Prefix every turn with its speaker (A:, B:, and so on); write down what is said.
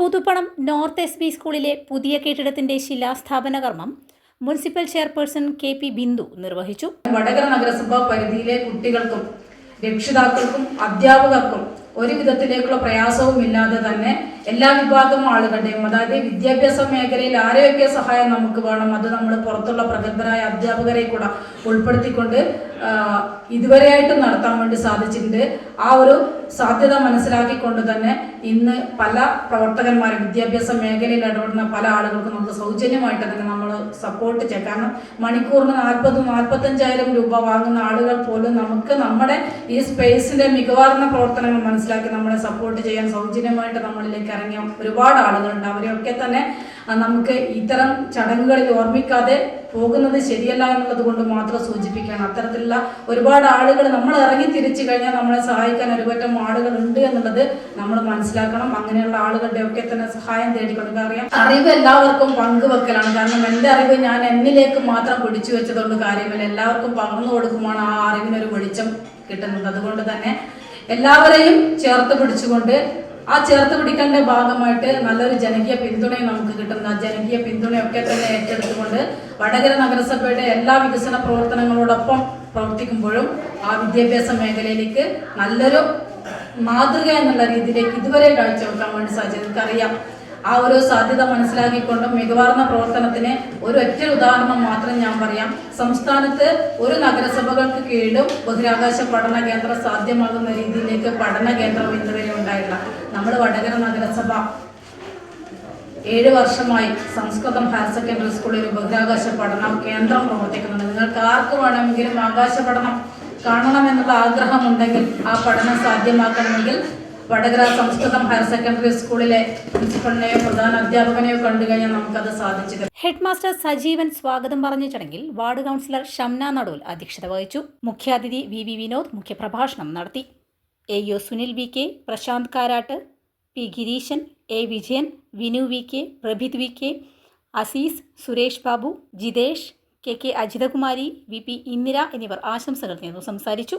A: Puthuppanam north S B സ്കൂളിലെ പുതിയ കെട്ടിടത്തിന്റെ ശിലാസ്ഥാപന കർമ്മം municipal chairperson K P Bindu നിർവഹിച്ചു.
B: വടകര നഗരസഭ പരിധിയിലെ കുട്ടികൾക്കും രക്ഷിതാക്കൾക്കും അധ്യാപകർക്കും ഒരു വിധത്തിലേക്കുള്ള പ്രയാസവും ഇല്ലാതെ തന്നെ എല്ലാ വിഭാഗം ആളുകളുടെയും അതായത് വിദ്യാഭ്യാസ മേഖലയിൽ ആരെയൊക്കെ സഹായം നമുക്ക് വേണം അത് നമ്മൾ പുറത്തുള്ള പ്രഗത്ഭരായ അധ്യാപകരെ കൂടെ ഉൾപ്പെടുത്തിക്കൊണ്ട് ഇതുവരെയായിട്ടും നടത്താൻ വേണ്ടി സാധിച്ചിട്ടുണ്ട്. ആ ഒരു സാധ്യത മനസ്സിലാക്കിക്കൊണ്ട് തന്നെ ഇന്ന് പല പ്രവർത്തകന്മാരും വിദ്യാഭ്യാസ മേഖലയിൽ ഇടപെടുന്ന പല ആളുകൾക്കും നമുക്ക് സൗജന്യമായിട്ട് തന്നെ നമ്മൾ സപ്പോർട്ട് ചെയ്യാം. കാരണം മണിക്കൂറിന് നാൽപ്പത് നാൽപ്പത്തഞ്ചായിരം രൂപ വാങ്ങുന്ന ആളുകൾ പോലും നമുക്ക് നമ്മുടെ ഈ സ്പേസിന്റെ മികവാർന്ന പ്രവർത്തനങ്ങൾ മനസ്സിലാക്കി നമ്മളെ സപ്പോർട്ട് ചെയ്യാൻ സൗജന്യമായിട്ട് നമ്മളിലേക്ക് ഇറങ്ങിയ ഒരുപാട് ആളുകളുണ്ട്. അവരെയൊക്കെ തന്നെ നമുക്ക് ഇത്തരം ചടങ്ങുകളിൽ ഓർമ്മിക്കാതെ പോകുന്നത് ശരിയല്ല എന്നുള്ളത് കൊണ്ട് മാത്രം സൂചിപ്പിക്കുകയാണ്. അത്തരത്തിലുള്ള ഒരുപാട് ആളുകൾ നമ്മൾ ഇറങ്ങി തിരിച്ചു കഴിഞ്ഞാൽ നമ്മളെ സഹായിക്കാൻ ഒരുപറ്റം ആളുകൾ ഉണ്ട് എന്നുള്ളത് നമ്മൾ മനസ്സിലാക്കണം. അങ്ങനെയുള്ള ആളുകളുടെ ഒക്കെ തന്നെ സഹായം തേടിക്കൊണ്ട് അറിയാം. അറിവ് എല്ലാവർക്കും പങ്കുവെക്കലാണ്. കാരണം എന്റെ അറിവ് ഞാൻ എന്നിലേക്ക് മാത്രം പിടിച്ചു വെച്ചതുകൊണ്ട് കാര്യമില്ല. എല്ലാവർക്കും പകർന്നു കൊടുക്കുമ്പോൾ ആ അറിവിനൊരു വെളിച്ചം കിട്ടുന്നത്. അതുകൊണ്ട് തന്നെ എല്ലാവരെയും ചേർത്ത് പിടിച്ചുകൊണ്ട് ആ ചേർത്ത് പിടിക്കലിന്റെ ഭാഗമായിട്ട് നല്ലൊരു ജനകീയ പിന്തുണയും നമുക്ക് കിട്ടുന്ന. ജനകീയ പിന്തുണയൊക്കെ തന്നെ ഏറ്റെടുത്തുകൊണ്ട് വടകര നഗരസഭയുടെ എല്ലാ വികസന പ്രവർത്തനങ്ങളോടൊപ്പം പ്രവർത്തിക്കുമ്പോഴും ആ വിദ്യാഭ്യാസ മേഖലയിലേക്ക് നല്ലൊരു മാതൃക എന്നുള്ള രീതിയിലേക്ക് ഇതുവരെ കാഴ്ചവെക്കാൻ വേണ്ടി സാധിച്ചു എനിക്കറിയാം. ആ ഒരു സാധ്യത മനസ്സിലാക്കിക്കൊണ്ടും മികവാർന്ന പ്രവർത്തനത്തിന് ഒരു ഒറ്റ ഉദാഹരണം മാത്രം ഞാൻ പറയാം. സംസ്ഥാനത്ത് ഒരു നഗരസഭകൾക്ക് കീഴിലും ബഹിരാകാശ പഠന കേന്ദ്രം സാധ്യമാകുന്ന രീതിയിലേക്ക് പഠന കേന്ദ്രം ഇന്നുവരെ ഉണ്ടായില്ല നമ്മൾ വടകര നഗരസഭ ഏഴ് വർഷമായി സംസ്കൃതം ഹയർ സെക്കൻഡറി സ്കൂളിൽ ഒരു ബഹിരാകാശ പഠന കേന്ദ്രം പ്രവർത്തിക്കുന്നുണ്ട്. നിങ്ങൾക്ക് ആർക്ക് വേണമെങ്കിലും ആകാശ പഠനം കാണണമെന്നുള്ള ആഗ്രഹമുണ്ടെങ്കിൽ ആ പഠനം സാധ്യമാക്കണമെങ്കിൽ വടകര സംസ്കൃതം ഹയർ സെക്കൻഡറി സ്കൂളിലെ പ്രിൻസിപ്പളിനെയോ പ്രധാന അധ്യാപകനെയോ കണ്ടു കഴിഞ്ഞാൽ നമുക്കത് സാധിച്ചു
A: ഹെഡ് മാസ്റ്റർ സജീവൻ സ്വാഗതം പറഞ്ഞ ചടങ്ങിൽ വാർഡ് കൗൺസിലർ ഷംന നടൂൽ അധ്യക്ഷത വഹിച്ചു. മുഖ്യാതിഥി വി വി വിനോദ് മുഖ്യപ്രഭാഷണം നടത്തി. A U Sunil V K Prashanth Karat P Gireeshan A Vijayan Vinu V K Prabhith V K Azeez Suresh Babu Jithesh K K Ajithakumari V P Indira എന്നിവർ ആശംസകൾ നേർന്നു സംസാരിച്ചു.